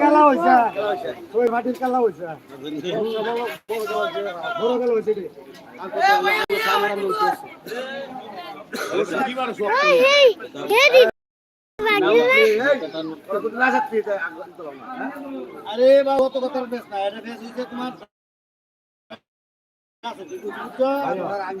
খেলা হয়েছে ওই মাটির খেলা হয়েছে বড় খেলা হয়েছে আরে বাবা অত কথা বেশ না এটা বেশ হচ্ছে তোমার আমি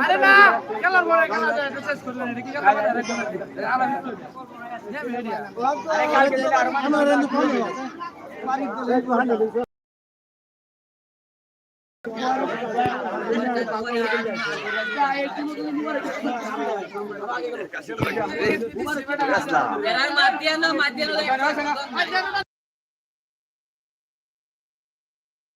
আরে না খেলার পরে খেলা যায় শেষ করলেন এটা কি খেলা আরে মাধ্যম মাধ্যম